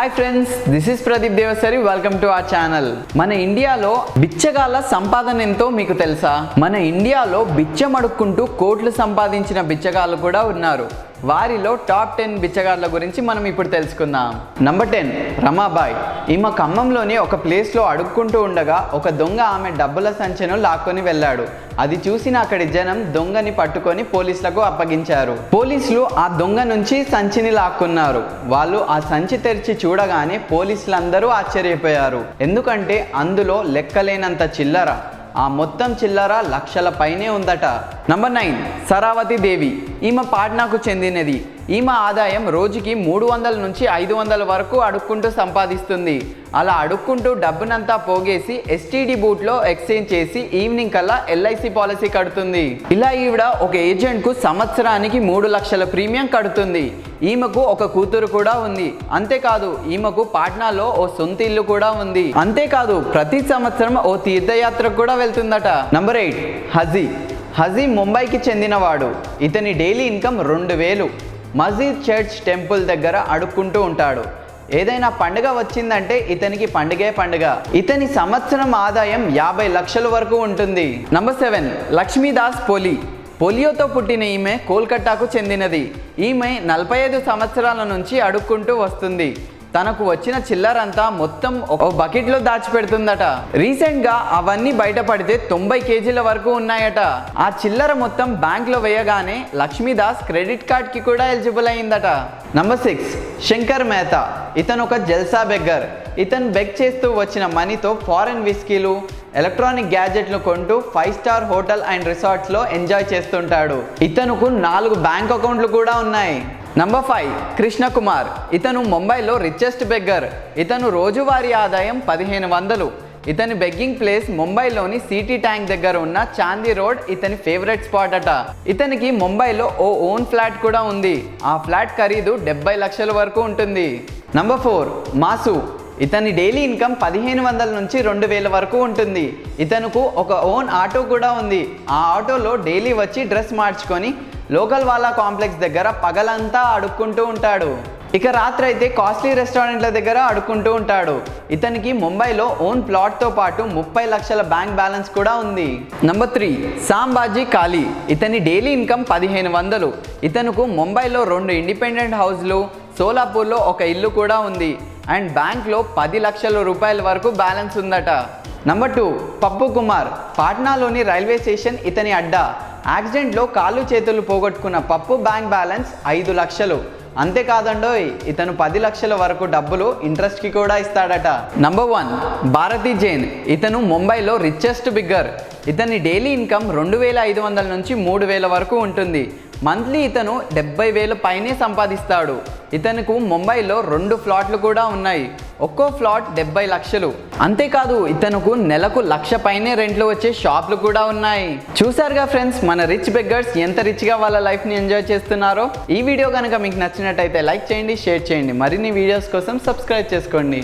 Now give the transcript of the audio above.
Hi friends this is Pradeep Devasari welcome to our channel మన ఇండియాలో బిచ్చగాళ్ళ సంపాదన ఎంతో మీకు తెలుసా? మన ఇండియాలో బిచ్చం అడుక్కుంటూ కోట్లు సంపాదించిన బిచ్చగాళ్ళు కూడా ఉన్నారు. వారిలో టాప్ టెన్ బిచ్చగాళ్ళ గురించి మనం ఇప్పుడు తెలుసుకుందాం. Number ten Ramabai. ఈమె ఖమ్మంలోని ఒక ప్లేస్లో అడుక్కుంటూ ఉండగా ఒక దొంగ ఆమె డబ్బుల సంచెను లాక్కొని వెళ్ళాడు. అది చూసిన అక్కడి జనం దొంగని పట్టుకొని పోలీసులకు అప్పగించారు. పోలీసులు ఆ దొంగ నుంచి సంచిని లాక్కున్నారు. వాళ్ళు ఆ సంచి తెరిచి చూడగానే పోలీసులందరూ ఆశ్చర్యపోయారు. ఎందుకంటే అందులో లెక్కలేనంత చిల్లర. ఆ మొత్తం చిల్లర లక్షల పైనే ఉందట. Number nine Saravati Devi. ఈమె పాట్నాకు చెందినది. ఈమె ఆదాయం రోజుకి మూడు వందల నుంచి ఐదు వందల వరకు అడుక్కుంటూ సంపాదిస్తుంది. అలా అడుక్కుంటూ డబ్బునంతా పోగేసి ఎస్టీడీ బూట్లో ఎక్స్చేంజ్ చేసి ఈవినింగ్ కల్లా ఎల్ఐసి పాలసీ కడుతుంది. ఇలా ఈవిడ ఒక ఏజెంట్కు సంవత్సరానికి మూడు లక్షల ప్రీమియం కడుతుంది. ఈమెకు ఒక కూతురు కూడా ఉంది. అంతేకాదు ఈమెకు పాట్నాలో ఓ సొంత ఇల్లు కూడా ఉంది. అంతేకాదు ప్రతి సంవత్సరం ఓ తీర్థయాత్రకు కూడా వెళ్తుందట. Number eight Haji. హజీ ముంబైకి చెందినవాడు. ఇతని డైలీ ఇన్కమ్ రెండు వేలు. మజీద్ చర్చ్ టెంపుల్ దగ్గర అడుక్కుంటూ ఉంటాడు. ఏదైనా పండుగ వచ్చిందంటే ఇతనికి పండుగే పండుగ. ఇతని సంవత్సరం ఆదాయం యాభై లక్షల వరకు ఉంటుంది. నంబర్ సెవెన్ లక్ష్మీదాస్ పోలి. పోలియోతో పుట్టిన ఈమె కోల్కట్టాకు చెందినది. ఈమె నలభై ఐదు సంవత్సరాల నుంచి అడుక్కుంటూ వస్తుంది. తనకు వచ్చిన చిల్లరంతా మొత్తం ఒక బకెట్లో దాచిపెడుతుందట. రీసెంట్గా అవన్నీ బయటపడితే తొంభై కేజీల వరకు ఉన్నాయట. ఆ చిల్లర మొత్తం బ్యాంక్లో వేయగానే లక్ష్మీదాస్ క్రెడిట్ కార్డ్కి కూడా ఎలిజిబుల్ అయిందట. Number six Shankar Mehta. ఇతను ఒక జల్సా బెగ్గర్. ఇతను బెగ్ చేస్తూ వచ్చిన మనీతో ఫారెన్ విస్కీలు ఎలక్ట్రానిక్ గ్యాజెట్లు కొంటూ ఫైవ్ స్టార్ హోటల్ అండ్ రిసార్ట్స్లో ఎంజాయ్ చేస్తుంటాడు. ఇతనుకు నాలుగు బ్యాంక్ అకౌంట్లు కూడా ఉన్నాయి. నంబర్ ఫైవ్ కృష్ణ కుమార్ ఇతను ముంబైలో రిచెస్ట్ బెగ్గర్ ఇతను రోజువారీ ఆదాయం పదిహేను వందలు. ఇతని బెగ్గింగ్ ప్లేస్ ముంబైలోని సిటీ ట్యాంక్ దగ్గర ఉన్న చాందీ రోడ్ ఇతని ఫేవరెట్ స్పాట్ అట. ఇతనికి ముంబైలో ఓ ఓన్ ఫ్లాట్ కూడా ఉంది. ఆ ఫ్లాట్ ఖరీదు డెబ్బై లక్షల వరకు ఉంటుంది. Number four Masu. ఇతని డైలీ ఇన్కమ్ పదిహేను వందల నుంచి రెండు వేల వరకు ఉంటుంది. ఇతనుకు ఒక ఓన్ ఆటో కూడా ఉంది. ఆ ఆటోలో డైలీ వచ్చి డ్రెస్ మార్చుకొని లోకల్ వాళ్ళ కాంప్లెక్స్ దగ్గర పగలంతా అడుక్కుంటూ ఉంటాడు. ఇక రాత్రి అయితే కాస్ట్లీ రెస్టారెంట్ల దగ్గర అడుక్కుంటూ ఉంటాడు. ఇతనికి ముంబైలో ఓన్ ప్లాట్తో పాటు ముప్పై లక్షల బ్యాంక్ బ్యాలెన్స్ కూడా ఉంది. నంబర్ త్రీ సాంబాజీ కాళీ ఇతని డైలీ ఇన్కమ్ పదిహేను వందలు. ఇతనుకు ముంబైలో రెండు ఇండిపెండెంట్ హౌస్లు సోలాపూర్లో ఒక ఇల్లు కూడా ఉంది. అండ్ బ్యాంక్లో పది లక్షల రూపాయల వరకు బ్యాలెన్స్ ఉందట. నంబర్ టూ పప్పు కుమార్. పాట్నాలోని రైల్వే స్టేషన్ ఇతని అడ్డా. యాక్సిడెంట్లో కాళ్ళు చేతులు పోగొట్టుకున్న పప్పు బ్యాంక్ బ్యాలెన్స్ ఐదు లక్షలు. అంతేకాదండోయ్ ఇతను పది లక్షల వరకు డబ్బులు ఇంట్రెస్ట్కి కూడా ఇస్తాడట. Number one Bharati Jain. ఇతను ముంబైలో రిచెస్ట్ బిగ్గర్ ఇతని డైలీ ఇన్కమ్ రెండు వేల ఐదు వందల నుంచి మూడు వేల వరకు ఉంటుంది. మంత్లీ ఇతను డెబ్బై వేల పైనే సంపాదిస్తాడు. ఇతనుకు ముంబైలో రెండు ఫ్లాట్లు కూడా ఉన్నాయి. ఒక్కో ఫ్లాట్ డెబ్బై లక్షలు. అంతేకాదు ఇతనుకు నెలకు లక్ష పైనే రెంట్లు వచ్చే షాప్లు కూడా ఉన్నాయి. చూసారుగా ఫ్రెండ్స్ మన రిచ్ బెగ్గర్స్ ఎంత రిచ్గా వాళ్ళ లైఫ్ని ఎంజాయ్ చేస్తున్నారో? ఈ వీడియో కనుక మీకు నచ్చినట్టయితే లైక్ చేయండి షేర్ చేయండి. మరిన్ని వీడియోస్ కోసం సబ్స్క్రైబ్ చేసుకోండి.